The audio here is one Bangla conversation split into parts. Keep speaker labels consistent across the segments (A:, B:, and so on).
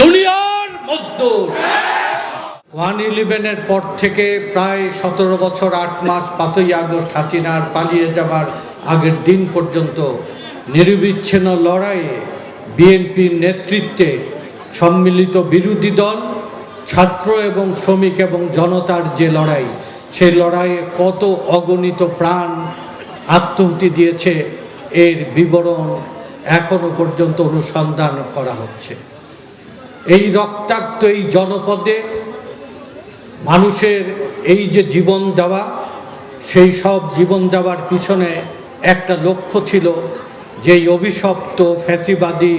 A: দুনিয়ার মজদুর। ওয়ান ইলেভেনের পর থেকে প্রায় সতেরো বছর, আট মাস, পাঁচই আগস্ট হাসিনার পালিয়ে যাবার আগের দিন পর্যন্ত নিরবিচ্ছিন্ন লড়াইয়ে বিএনপির নেতৃত্বে সম্মিলিত বিরোধী দল, ছাত্র এবং শ্রমিক এবং জনতার যে লড়াই, সেই লড়াইয়ে কত অগণিত প্রাণ আত্মহতি দিয়েছে, এর বিবরণ এখনও পর্যন্ত অনুসন্ধান করা হচ্ছে। এই রক্তাক্ত এই জনপদে মানুষের এই যে জীবন দেওয়া, সেই সব জীবন দেওয়ার পিছনে একটা লক্ষ্য ছিল যে অভিশপ্ত ফ্যাসিবাদী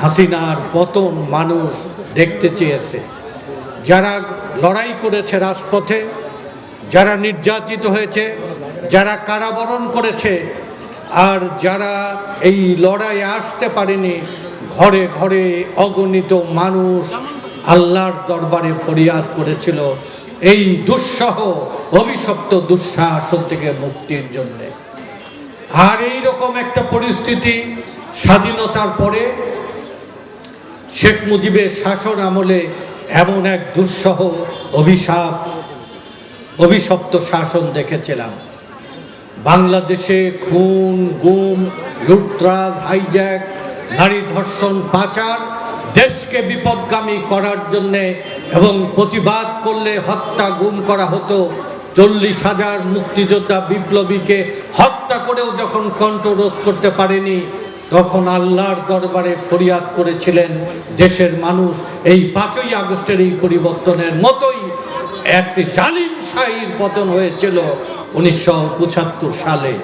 A: হাসিনার পতন মানুষ দেখতে চেয়েছে। যারা লড়াই করেছে রাজপথে, যারা নির্যাতিত হয়েছে, যারা কারাবরণ করেছে, আর যারা এই লড়াইয়ে আসতে পারেনি ঘরে ঘরে অগণিত মানুষ আল্লাহর দরবারে ফরিয়াদ করেছিল। এই দুঃসহ, অভিশপ্ত দুঃশাসন থেকে মুক্তির জন্যে। আর এই রকম একটা পরিস্থিতি স্বাধীনতার পরে শেখ মুজিবের শাসন আমলে এমন এক দুঃসহ, অভিশাপ, অভিশপ্ত শাসন দেখেছিলাম। বাংলাদেশে খুন, গুম, লুটরাজ, হাইজ্যাক নারী ধর্ষণ পাচার দেশকে বিপদগামী করার জন্যে এবং প্রতিবাদ করলে হত্যা গুম করা হতো। চল্লিশ হাজার মুক্তিযোদ্ধা বিপ্লবীকে হত্যা করেও যখন কণ্ঠরোধ করতে পারেনি, তখন আল্লাহর দরবারে ফরিয়াদ করেছিলেন দেশের মানুষ। এই পাঁচই আগস্টের এই পরিবর্তনের মতোই একটি জালিম শাহীর পতন হয়েছিল উনিশশো পঁচাত্তর সালে।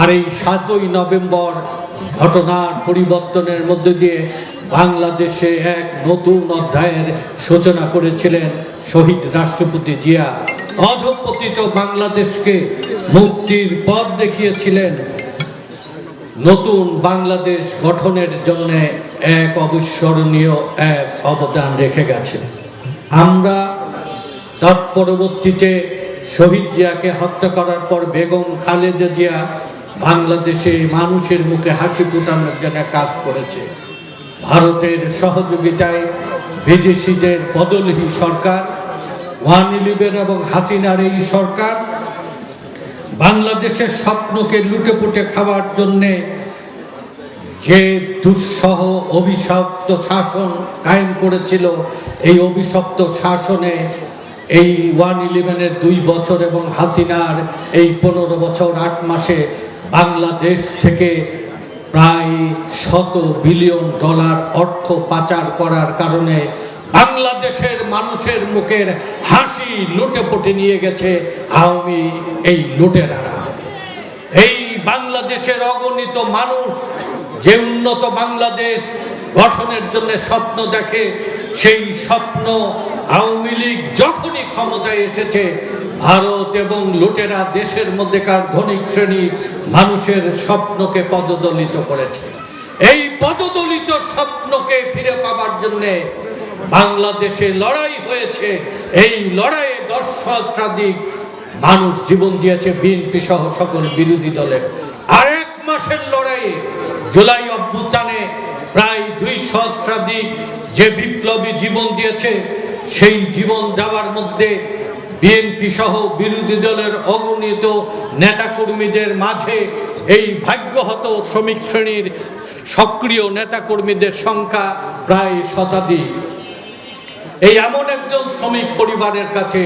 A: আর এই সাতই নভেম্বর ঘটনার পরিবর্তনের মধ্যে দিয়ে বাংলাদেশে এক নতুন অধ্যায়ের সূচনা করেছিলেন শহীদ রাষ্ট্রপতি জিয়া। অধপতিত বাংলাদেশকে মুক্তির পথ দেখিয়েছিলেন। নতুন বাংলাদেশ গঠনের জন্য এক অবিস্মরণীয় এক অবদান রেখে গেছে। আমরা তৎপরবর্তীতে শহীদ জিয়াকে হত্যা করার পর বেগম খালেদা জিয়া বাংলাদেশে মানুষের মুখে হাসি ফুটানোর জন্য কাজ করেছে। ভারতের সহযোগিতায় বিদেশিদের বদলহী সরকার, ওয়ান ইলেভেন এবং হাসিনার এই সরকার, বাংলাদেশের স্বপ্নকে লুটে পুটে খাওয়ার জন্যে যে দুঃসহ অভিশপ্ত শাসন কায়েম করেছিল, এই অভিশপ্ত শাসনে এই ওয়ান ইলেভেনের দুই বছর এবং হাসিনার এই পনেরো বছর আট মাসে বাংলাদেশ থেকে প্রায় শত বিলিয়ন ডলার অর্থ পাচার করার কারণে বাংলাদেশের মানুষের মুখের হাসি লুটে পুটে নিয়ে গেছে আওয়ামী এই লুটেরারা। এই বাংলাদেশের অগণিত মানুষ যে উন্নত বাংলাদেশ গঠনের জন্য স্বপ্ন দেখে, সেই স্বপ্ন আওয়ামী লীগ যখনই ক্ষমতায় এসেছে ভারত এবং লুটেরা দেশের মধ্যেকার ধনিক শ্রেণি মানুষের স্বপ্নকে পদদলিত করেছে। এই পদদলিত স্বপ্নকে ফিরে পাবার জন্যে বাংলাদেশে লড়াই হয়েছে। এই লড়াইয়ে দশ সহস্রাধিক মানুষ জীবন দিয়েছে বিএনপি সহ সকল বিরোধী দলের। আর এক মাসের লড়াইয়ে জুলাই অভ্যুত্থানে প্রায় দুই সহস্রাধিক যে বিপ্লবী জীবন দিয়েছে, সেই জীবন দেওয়ার মধ্যে বিএনপি সহ বিরোধী দলের অগণিত নেতাকর্মীদের মাঝে এই ভাগ্যহত শ্রমিক শ্রেণির সক্রিয় নেতাকর্মীদের সংখ্যা প্রায় শতাধিক। এই এমন একজন শ্রমিক পরিবারের কাছে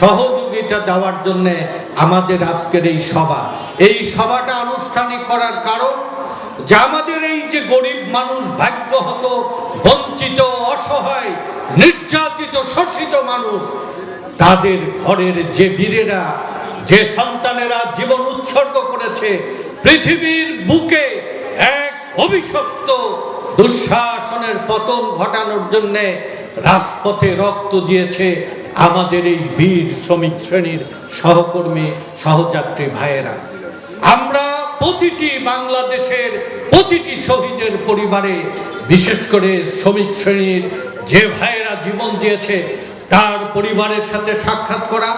A: সহযোগিতা দেওয়ার জন্য আমাদের আজকের এই সভা। এই সভাটা আনুষ্ঠানিক করার কারণ যে আমাদের এই যে গরিব মানুষ, ভাগ্যহত, বঞ্চিত, অসহায়, নির্যাতিত, শোষিত মানুষ তাদের ঘরের যে বীরেরা, যে সন্তানেরা জীবন উৎসর্গ করেছে, পৃথিবীর বুকে এক অভিশপ্ত দুঃশাসনের পতন ঘটানোর জন্যে রাজপথে রক্ত দিয়েছে আমাদের এই বীর শ্রমিক শ্রেণির সহকর্মী, সহযাত্রী ভাইয়েরা। আমরা প্রতিটি বাংলাদেশের, প্রতিটি শহীদের পরিবারে, বিশেষ করে শ্রমিক শ্রেণির যে ভাইয়েরা জীবন দিয়েছে তার পরিবারের সাথে সাক্ষাৎ করা,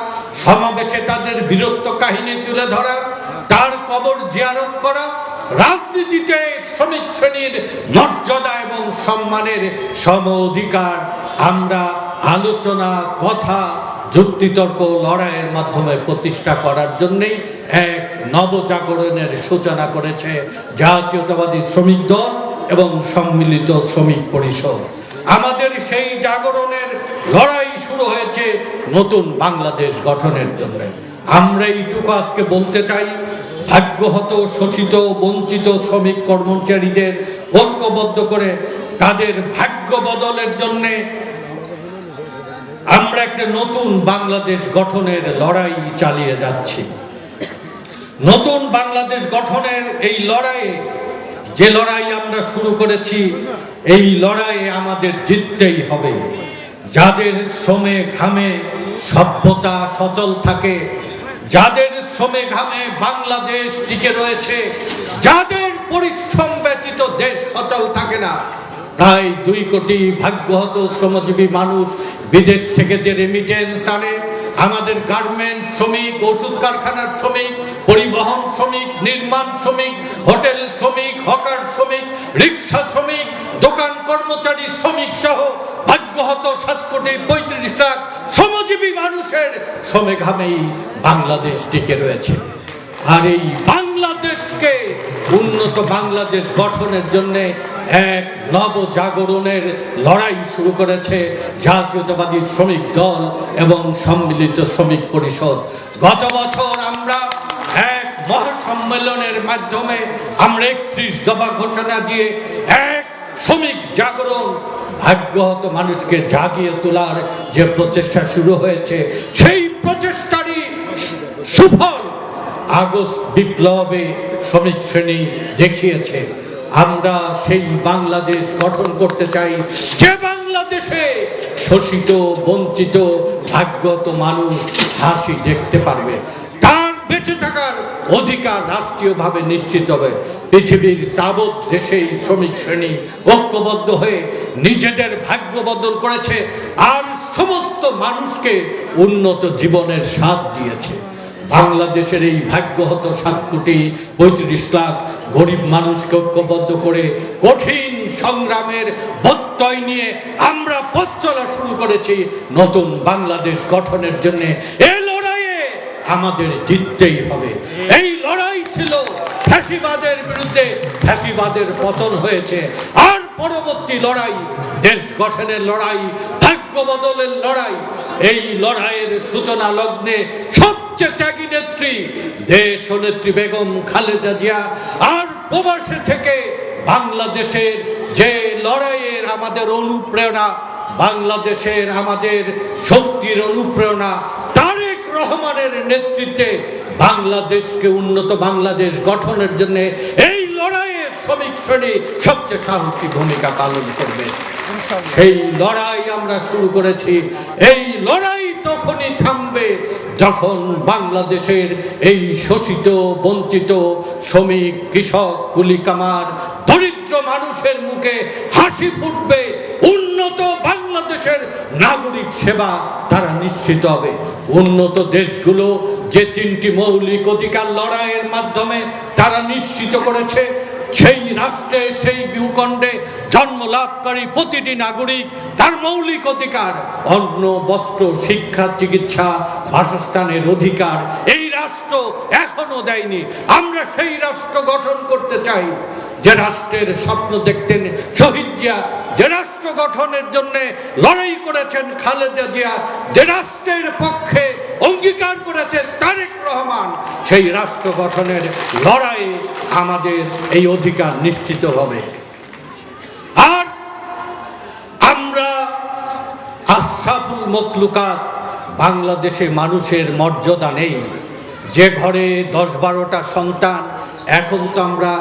A: সমাবেশে তাদের বীরত্ব কাহিনী তুলে ধরা, তার কবর জিয়ারত করা, রাজনীতিতে শ্রমিক শ্রেণির মর্যাদা এবং সম্মানের সম অধিকার। আমরা আলোচনা, কথা, যুক্তিতর্ক, লড়াইয়ের মাধ্যমে প্রতিষ্ঠা করার জন্যেই এক নবজাগরণের সূচনা করেছে জাতীয়তাবাদী শ্রমিক দল এবং সম্মিলিত শ্রমিক পরিষদ। আমাদের সেই জাগরণের লড়াই হয়েছে নতুন বাংলাদেশ গঠনের জন্য। আমরা এইটুকু আজকে বলতে চাই, ভাগ্যহত, শোষিত, বঞ্চিত শ্রমিক কর্মচারীদের ঐক্যবদ্ধ করে তাদের ভাগ্য বদলের জন্যে আমরা একটা নতুন বাংলাদেশ গঠনের লড়াই চালিয়ে যাচ্ছি। নতুন বাংলাদেশ গঠনের এই লড়াইয়ে, যে লড়াই আমরা শুরু করেছি, এই লড়াইয়ে আমাদের জিততেই হবে। যাদের শ্রমে ঘামে সভ্যতা সচল থাকে, যাদের শ্রমে ঘামে বাংলাদেশ টিকে রয়েছে, যাদের পরিশ্রম ব্যতীত দেশ সচল থাকে না, প্রায় দুই কোটি ভাগ্যহত শ্রমজীবী মানুষ বিদেশ থেকে যে রেমিটেন্স আনে, আমাদের গার্মেন্টস শ্রমিক, ওষুধ কারখানার শ্রমিক, পরিবহন শ্রমিক, নির্মাণ শ্রমিক, হোটেল শ্রমিক, হকার শ্রমিক, রিক্সা শ্রমিক, দোকান কর্মচারী শ্রমিক সহ ভাগ্যহত সাত কোটি পঁয়ত্রিশ লাখ শ্রমজীবী মানুষের শ্রমে ঘামেই বাংলাদেশ টিকে রয়েছে। আর এই বাংলাদেশকে উন্নত বাংলাদেশ গঠনের জন্য এক নবজাগরণের লড়াই শুরু করেছে জাতীয়তাবাদী শ্রমিক দল এবং সম্মিলিত শ্রমিক পরিষদ। গত বছর আমরা এক মহাসম্মেলনের মাধ্যমে আমরা একত্রিশ দফা ঘোষণা দিয়ে এক শ্রমিক জাগরণ ভাগ্যহত মানুষকে জাগিয়ে তোলার যে প্রচেষ্টা শুরু হয়েছে, সেই প্রচেষ্টারই সুফল আগস্ট বিপ্লবে শ্রমিক শ্রেণি দেখিয়েছে। আমরা সেই বাংলাদেশ গঠন করতে চাই, যে বাংলাদেশে শোষিত, বঞ্চিত ভাগ্যত মানুষ হাসি দেখতে পারবে। বেঁচে থাকার অধিকার রাষ্ট্রীয়ভাবে নিশ্চিত হবে। পৃথিবীর তাবৎ দেশেই শ্রমিক শ্রেণি ঐক্যবদ্ধ হয়ে নিজেদের ভাগ্য বদল করেছে আর সমস্ত মানুষকে উন্নত জীবনের স্বাদ দিয়েছে। বাংলাদেশের এই ভাগ্যহত সাত কোটি পঁয়ত্রিশ লাখ গরিব মানুষকে ঐক্যবদ্ধ করে কঠিন সংগ্রামের প্রত্যয় নিয়ে আমরা পথ চলা শুরু করেছি। নতুন বাংলাদেশ গঠনের জন্য আমাদের জিততেই হবে। এই লড়াই ছিল ফ্যাসিবাদের বিরুদ্ধে, ফ্যাসিবাদের পতন হয়েছে। আর পরবর্তী লড়াই, দেশ গঠনের লড়াই, ভাগ্য বদলের লড়াই, এই লড়াইয়ের সূচনা লগ্নে সবচেয়ে ত্যাগী নেত্রী দেশ নেত্রী বেগম খালেদা জিয়া। আর প্রবাসে থেকে বাংলাদেশের যে লড়াইয়ের আমাদের অনুপ্রেরণা, বাংলাদেশের আমাদের শক্তির অনুপ্রেরণা রহমানের নেতৃত্বে বাংলাদেশকে উন্নত বাংলাদেশ গঠনের জন্য এই লড়াইয়ে শ্রমিক শ্রেণি সবচেয়ে সাহসী ভূমিকা পালন করবে। সেই লড়াই আমরা শুরু করেছি। এই লড়াই তখনই থামবে যখন বাংলাদেশের এই শোষিত, বঞ্চিত শ্রমিক, কৃষক, কুলিকামার, দরিদ্র মানুষের মুখে হাসি ফুটবে। উন্নত নাগরিক সেবা তারা নিশ্চিত হবে। উন্নত দেশগুলো যে তিনটি মৌলিক অধিকার লড়াইয়ের মাধ্যমে তারা নিশ্চিত করেছে, সেই রাষ্ট্রে, সেই ভূখণ্ডে জন্ম লাভকারী প্রতিটি নাগরিক তার মৌলিক অধিকার, অন্ন, বস্ত্র, শিক্ষা, চিকিৎসা, বাসস্থানের অধিকার, এই রাষ্ট্র এখনও দেয়নি। আমরা সেই রাষ্ট্র গঠন করতে চাই। যে রাষ্ট্রের স্বপ্ন দেখতেন শহীদ জিয়া, যে রাষ্ট্র গঠনের জন্য লড়াই করেছেন খালেদা জিয়া, যে রাষ্ট্রের পক্ষে অঙ্গীকার করেছেন তারেক রহমান, সেই রাষ্ট্র গঠনের লড়াইয়ে আমাদের এই অধিকার নিশ্চিত হবে। আর আমরা আশরাফুল মকলুকাত বাংলাদেশে মানুষের মর্যাদা নেই। যে ঘরে দশ বারোটা সন্তান, এখন তো আমরা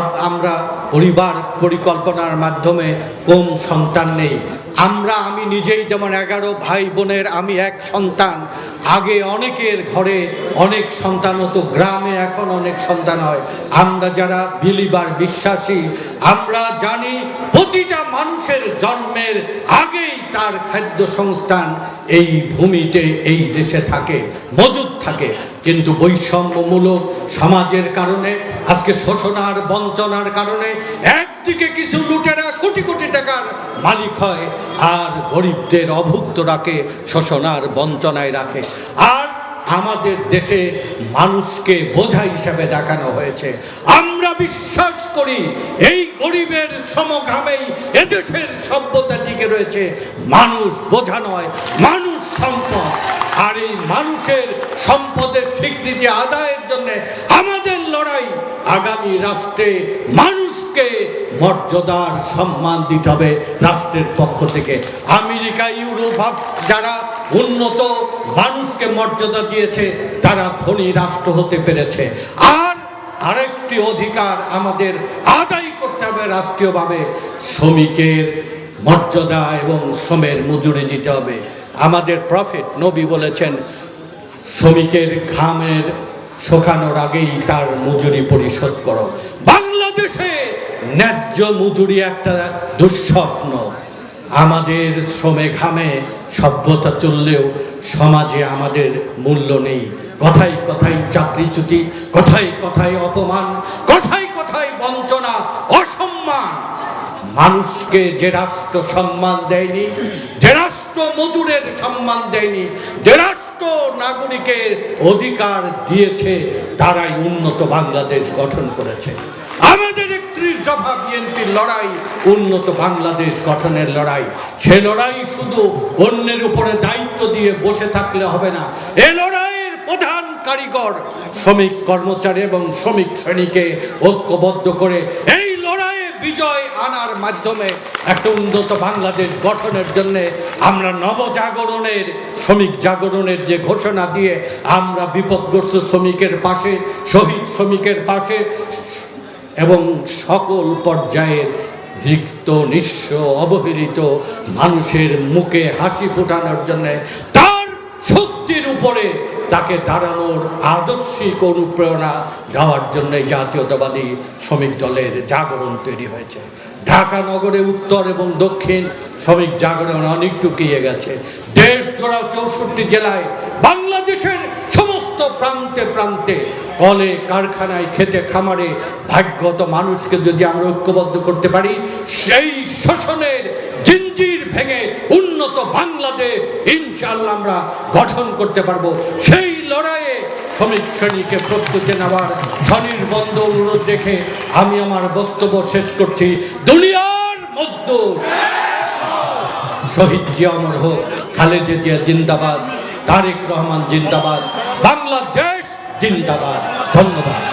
A: আমরা পরিবার পরিকল্পনার মাধ্যমে কম সন্তান নেই। আমরা, আমি নিজেই যেমন এগারো ভাই বোনের, আমি এক সন্তান। আগে অনেকের ঘরে অনেক সন্তান হতো, গ্রামে এখন অনেক সন্তান হয়। আমরা যারা বিলিবার বিশ্বাসী, আমরা জানি প্রতিটা মানুষের জন্মের আগেই তার খাদ্য সংস্থান এই ভূমিতে, এই দেশে থাকে, মজুদ থাকে। কিন্তু বৈষম্যমূলক সমাজের কারণে, আজকে শোষণার, বঞ্চনার কারণে একদিকে কিছু লুটেরা কোটি কোটি টাকার মালিক হয়, আর গরিবদের অভুক্ত রাখে, শোষণার বঞ্চনায় রাখে। আর আমাদের দেশে মানুষকে বোঝা হিসাবে দেখানো হয়েছে। আমরা বিশ্বাস করি, এই গরিবের সমঘামেই এদেশের সভ্যতা টিকে রয়েছে। মানুষ বোঝা নয়, মানুষ সম্পদ। আর এই মানুষের সম্পদের স্বীকৃতি আদায়ের জন্য আমাদের লড়াই আগামী রাষ্ট্রে মানুষকে মর্যাদার সম্মান দিতে হবে রাষ্ট্রের পক্ষ থেকে। আমেরিকা, ইউরোপ যারা উন্নত মানুষকে মর্যাদা দিয়েছে, তারা ধনী রাষ্ট্র হতে পেরেছে। আর আরেকটি অধিকার আমাদের আদায় করতে হবে রাষ্ট্রীয়ভাবে। শ্রমিকের মর্যাদা এবং শ্রমের মজুরি দিতে হবে। আমাদের প্রফেট নবী বলেছেন, শ্রমিকের ঘামের শোকানোর আগেই তার মজুরি পরিশোধ করো। বাংলাদেশে ন্যায্য মজুরি একটা দুঃস্বপ্ন। আমাদের শ্রমে ঘামে সভ্যতা চললেও সমাজে আমাদের মূল্য নেই। কথায় কথায় চাকরিচ্যুতি কথায় কথায় অপমান, কথায় মানুষকে যে রাষ্ট্র সম্মান দেয়নি, যে রাষ্ট্র মজুরের সম্মান দেয়নি, যে রাষ্ট্র নাগরিকের অধিকার দিয়েছে, তারাই উন্নত বাংলাদেশ গঠন করেছে। আমাদের একত্রিশ দফা বিএনপির লড়াই, উন্নত বাংলাদেশ গঠনের লড়াই। সে লড়াই শুধু অন্যের উপরে দায়িত্ব দিয়ে বসে থাকলে হবে না। এ লড়াইয়ের প্রধান কারিগর শ্রমিক কর্মচারী এবং শ্রমিক শ্রেণীকে ঐক্যবদ্ধ করে এই বিজয় আনার মাধ্যমে একটা উন্নত বাংলাদেশ গঠনের জন্য আমরা নবজাগরণের, শ্রমিক জাগরণের যে ঘোষণা দিয়ে আমরা বিপদগ্রস্ত শ্রমিকের পাশে, শহীদ শ্রমিকের পাশে এবং সকল পর্যায়ের রিক্ত, নিঃস্ব, অবহেলিত মানুষের মুখে হাসি ফোটানোর জন্য তার শক্তির উপরে তাকে দাঁড়ানোর আদর্শিক অনুপ্রেরণা দেওয়ার জন্য জাতীয়তাবাদী শ্রমিক দলের জাগরণ তৈরি হয়েছে। ঢাকা নগরে উত্তর এবং দক্ষিণ শ্রমিক জাগরণ অনেক টুকিয়ে গেছে। দেশ জোড়া চৌষট্টি জেলায় বাংলাদেশের সমস্ত প্রান্তে প্রান্তে কলে, কারখানায়, খেতে, খামারে ভাগ্যত মানুষকে যদি আমরা ঐক্যবদ্ধ করতে পারি, সেই শোষণের ভেঙে উন্নত বাংলাদেশ ইনশাল্লাহ আমরা গঠন করতে পারব। সেই লড়াইয়ে শ্রমিক শ্রেণীকে প্রস্তুতি নেওয়ার স্বনির্বন্ধ অনুরোধ দেখে আমি আমার বক্তব্য শেষ করছি। দুনিয়ার মজদুর শহীদ জিয়া অমর হোক, খালেদা জিয়া জিন্দাবাদ, তারেক রহমান জিন্দাবাদ, বাংলাদেশ জিন্দাবাদ। ধন্যবাদ।